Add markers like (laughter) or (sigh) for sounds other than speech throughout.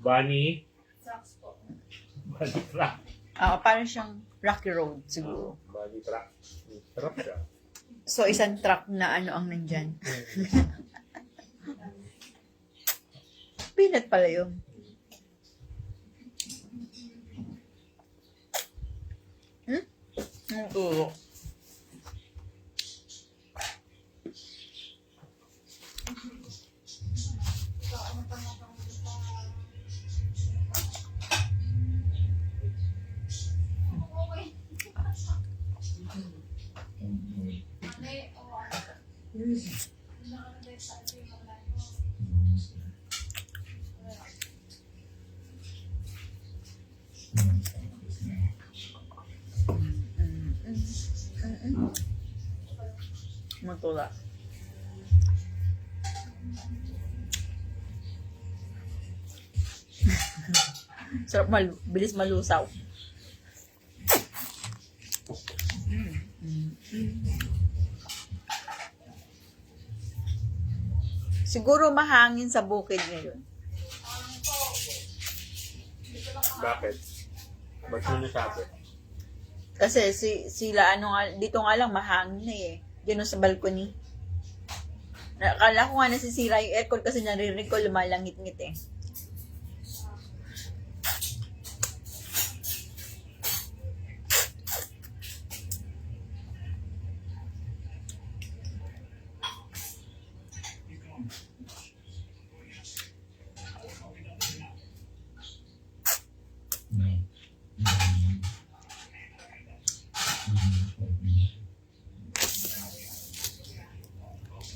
Bunny, Sucks po. bunny truck. Ah, parang siyang rocky road siguro. Bunny truck. Sarap siya. So, isang truck na ano ang nandyan. (laughs) Peanut pala yun. Hmm? Ang turo. Matula. (laughs) Sarap mal bilis malusaw. Siguro mahangin sa bukid ngayon. Bakit? Ba't mo nasabi? Kasi si, sila ano nga, dito nga lang mahangin na eh. Diyan sa balcony. Akala ko nga nasisira yung aircon kasi naririnig ko lumalangit-ngit eh.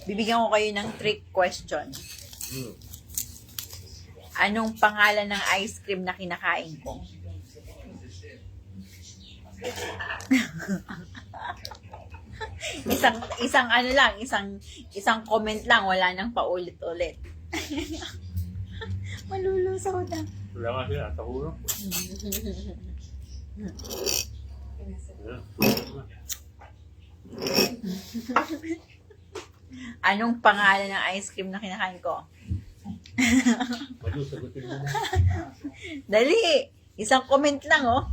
Bibigyan ko kayo ng trick question. Anong pangalan ng ice cream na kinakain ko? (laughs) isang isang ano lang, isang isang comment lang, wala nang paulit-ulit. (laughs) Malulusaw na. Wala nga sila. (laughs) Tahuro. Anong pangalan ng ice cream na kinakain ko? (laughs) Dali! Isang comment lang, oh.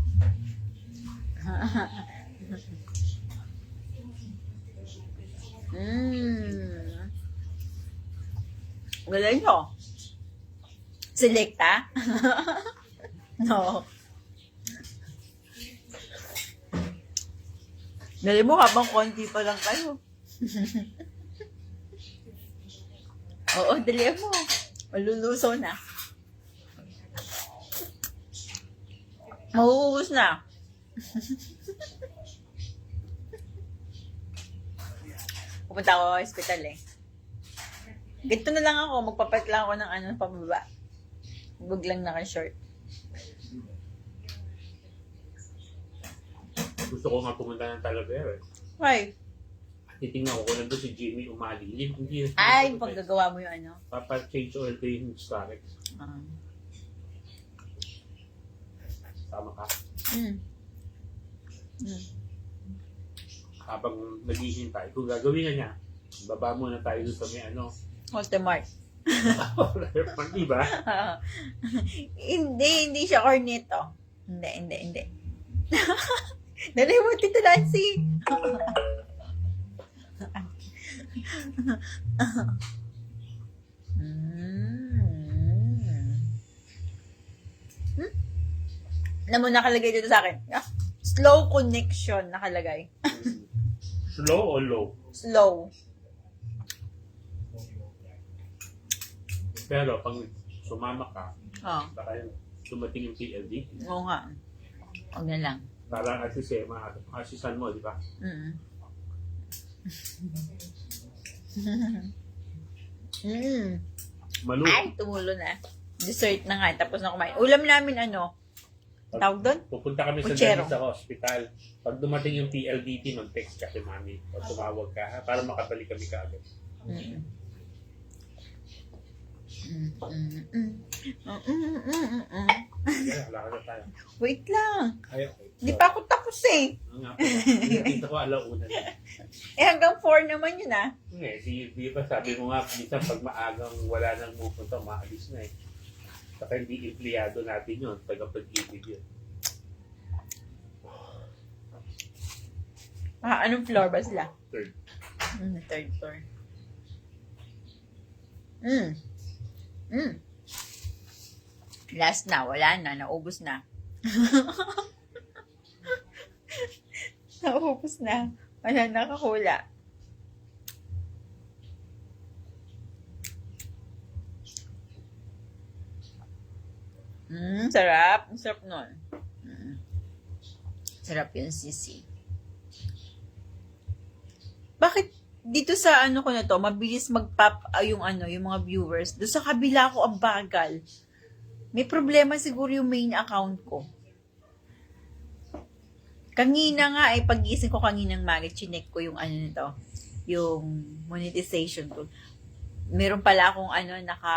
Mmm. Galing nyo. Selecta? (laughs) no. Dali mo habang konti pa lang kayo. (laughs) Oo, dali mo. Malulusaw na. Mahuhus na. Pupunta ako sa hospital eh. Ganito na lang ako, magpapat lang ako ng ano, pababa. Bug lang naka-short. Gusto ko nga pumunta ng Talavera. eh. Why? Titingnan ko kung nandun si Jimmy umali. Hindi, hindi. Ay, paggagawa mo yung ano. Papa-change oil ko yung Starex. Ah. Tama ka. Mm. Mm. Habang naghihintay, kung gagawin na niya, baba muna tayo dun sa may ano. Ultimart. (laughs) Di ba? hindi, hindi siya corneto. Hindi, hindi, hindi. (laughs) Dali mo, Tito Nancy. (laughs) mm. Hmm? Mo, nakalagay dito sa akin. Ah, Slow connection nakalagay. Slow o low? Slow. Pero pag sumama ka, Oh, baka yung dumating yung PLD, oo nga. Huwag na lang. parang asisema, asisan mo, di ba? Mm. (laughs) (laughs) mm. Malu. Ay, tumulo na. Dessert na nga. Tapos na kumain. Ulam namin ano? Tawag doon? Pupunta kami sa Puchero. sa hospital. Pag dumating yung PLDT, mag-text ka kay mami o tumawag ka ha, para makabalik kami kaagad. Mm. Mm, mm, mm. Mm, mm, mm, mm, mm. Kaya, lakad na tayo. Wait lang. Ay, okay. Di pa ako tapos eh. Ang nga pala. Dito ko alauna na. (laughs) Eh hanggang 4 naman yun ah. Hindi, di, di ba sabi mo nga, minsan pag maagang wala nang pupunta, maalis na eh. Saka hindi empleyado natin yun. Tagapag-ibig yun. Ah, anong floor ba sila? Third. Mm, third floor. Mm. Mm. Last na, wala na, naubos na. (laughs) naubos na. Wala nakakula. Mm, sarap. Ang sarap nun. Mm. Sarap yung sisi. Bakit dito sa ano ko na to, mabilis mag-pop ah, yung ano, yung mga viewers. Doon sa kabila ko ang bagal. May problema siguro yung main account ko. Kanina nga, eh, pag-gising ko kaninang maga, chinek ko yung ano nito, yung monetization tool. Meron pala akong ano, naka,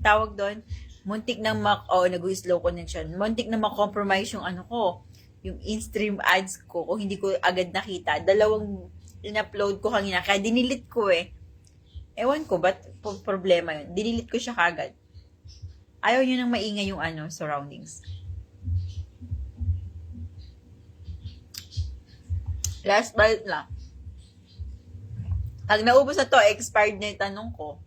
tawag doon, muntik na mak, oh, nag-slow connection. Muntik na makompromise yung ano ko, yung in-stream ads ko, kung hindi ko agad nakita. Dalawang in-upload ko kanina, kaya dinilit ko eh. Ewan ko, ba't problema yun? Dinilit ko siya kagad. Ayaw nyo nang maingay yung ano, surroundings. Last bite lang. Pag naubos na to, expired na yung tanong ko.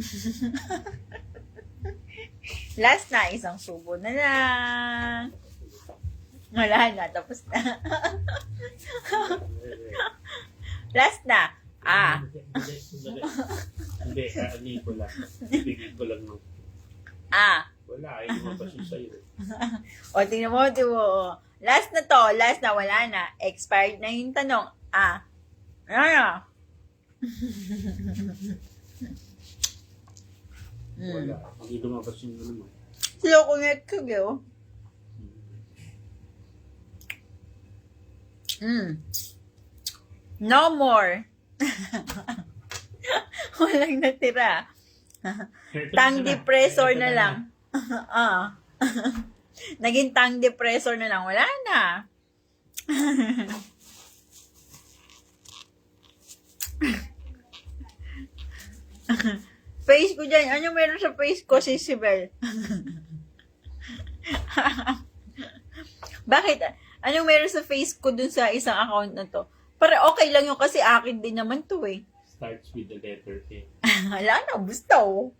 (laughs) Last na, isang subo na lang. Wala na, tapos na. (laughs) Last na. Ah, Hindi. Hindi, aanin ko lang. Bigyan ko lang ng... ah. Wala, ay lumabas yung sa'yo. (laughs) O, tingnan mo, tingnan mo. Last na to, last na, wala na. Expired na yung tanong. Ah, ano na? Hmm. Wala. Hindi lumabas yung ano mo. Sila ko net ko. Hmm. No more. (laughs) Walang natira. Tang depressor na lang. (laughs) ah. (laughs) (laughs) Naging tang depressor na lang. Wala na. (laughs) face ko dyan. Ano meron sa face ko, si Sibel? (laughs) Bakit? Anong meron sa face ko dun sa isang account na to? Para okay lang yun kasi akin din naman to eh. Starts with the letter A. Wala na, gusto.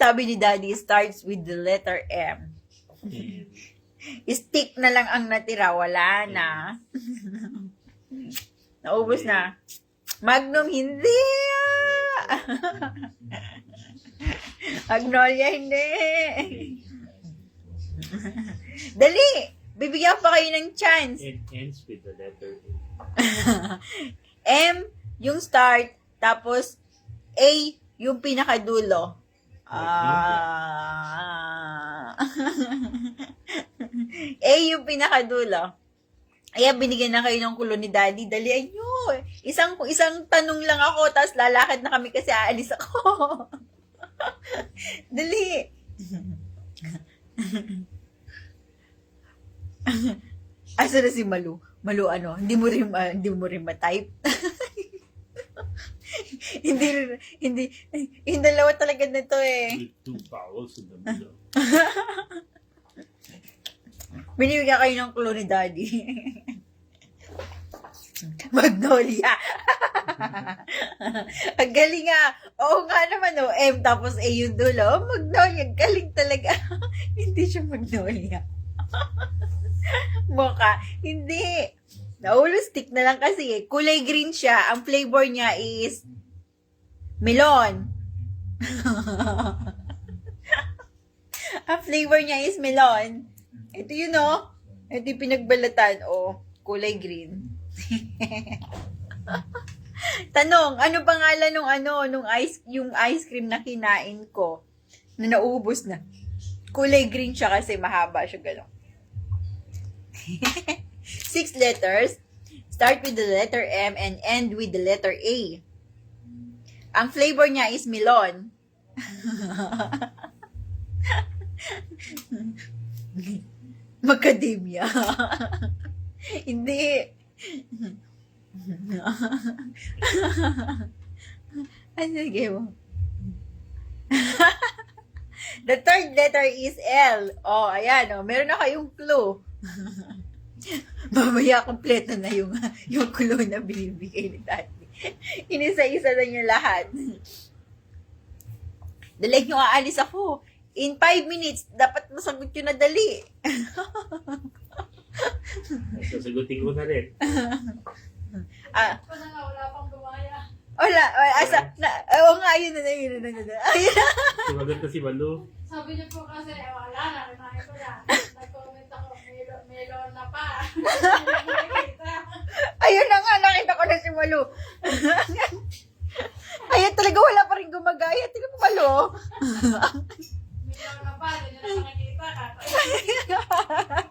Sabi ni Daddy, starts with the letter M. And Stick na lang ang natira, wala na. Naubos na. Magnum, hindi. (laughs) Magnolia, hindi. Dali! Bibigyan pa kayo ng chance. it ends with the letter A. (laughs) M, yung start, tapos A, yung pinakadulo. Ah. A, (laughs) yung pinakadulo. Kaya binigyan na kayo ng kulo ni Daddy. Dalian nyo. Isang, isang tanong lang ako, tapos lalakad na kami kasi aalis ako. (laughs) Dali. (laughs) Asa na si Malu? Malu ano? Hindi mo rin, ah, hindi mo rin ma-type? (laughs) hindi, hindi, yung dalawa talaga nito eh. With two vowels in the middle. (laughs) Binibigyan kayo ng clue ni Daddy. (laughs) Magnolia. Ang galing nga. Oo nga naman, oh. M tapos A yung dulo. Magnolia. Galing talaga. Hindi siya Magnolia. Mocha. Hindi. Naulo stick na lang kasi eh. Kulay green siya. Ang flavor niya is melon. (laughs) Ang flavor niya is melon. Ito yun, oh. Ito yung pinagbalatan, oh. Kulay green. (laughs) Tanong, ano pangalan nung ano, nung ice, yung ice cream na kinain ko na naubos na? Kulay green siya kasi mahaba siya gano'n. (laughs) Six letters. Start with the letter M and end with the letter A. Ang flavor niya is melon. (laughs) Macadamia. (laughs) Hindi. (laughs) ano sige mo? The third letter is L. Oh, ayan, oh. Meron na kayong clue. (laughs) Mamaya, kompleto na yung, (laughs) yung clue na binibigay ni Daddy. (laughs) Inisa-isa na niyo lahat. Dali nyo, aalis ako. In five minutes, dapat masagot yun na dali. Sasagutin ko na rin. Ah, na nga, wala pang gumaya. wala, wala, asa, na, oo nga, ayun na, ayun na, ayun na, ayun na. Sumagot na si Malu. Sabi niya po kasi, eh, wala na, kinahin ko na. Nag-comment ako, melon, melon na pa. (laughs) Ayun na nga, nakita ko na si Malu. (laughs) Ayun talaga, wala pa rin gumagaya. Tingnan mo, Malu. melon na pa, hindi na nakikita. Kakain.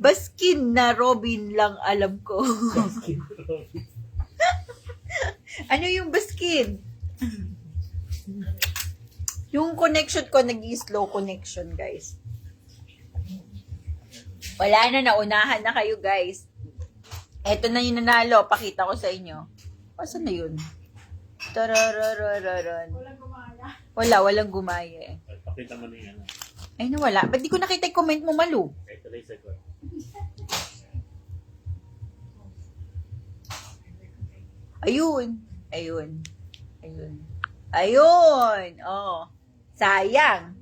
Baskin na Robin lang alam ko. (laughs) ano yung baskin? yung connection ko, nag slow connection, guys. Wala na, naunahan na kayo, guys. Eto na yung nanalo. Pakita ko sa inyo. Asan na yun? Tarararararan. Walang gumaya. Wala, walang gumaya eh. Pakita mo na yan. Ay, nawala. Ba't di ko nakita yung comment mo, Malu? Ito na yung. Ayun. Ayun. Ayun. Ayun. Oh. Sayang.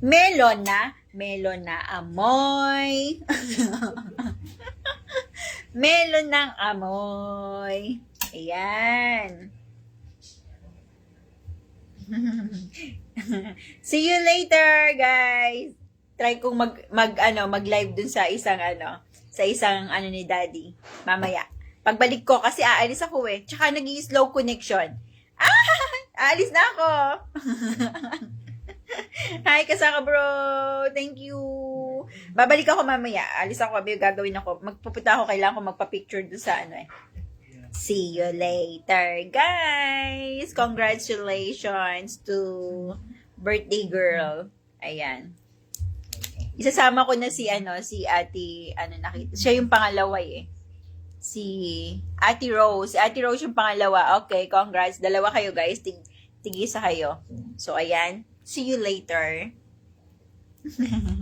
Melon na. Melon na amoy. (laughs) melon ng amoy. Ayan. (laughs) See you later, guys. Try kong mag, mag ano, mag-live dun sa isang ano, sa isang ano ni Daddy. Mamaya. Pagbalik ko, kasi aalis ako eh. Tsaka nag slow connection. (laughs) Ah! Aalis na ako! (laughs) Hi, kasaka bro! Thank you! Babalik ako mamaya. Alis ako, may gagawin ako. Magpupunta ako, kailangan ko magpa-picture dun sa ano eh. See you later, guys! Congratulations to birthday girl. Ayan. Isasama ko na si ano, si Ate, ano nakita. Siya yung pangalawa eh. Si Ate Rose. Ate Rose yung pangalawa. Okay, congrats. Dalawa kayo guys. Tig tigisa kayo. So, ayan. See you later. (laughs)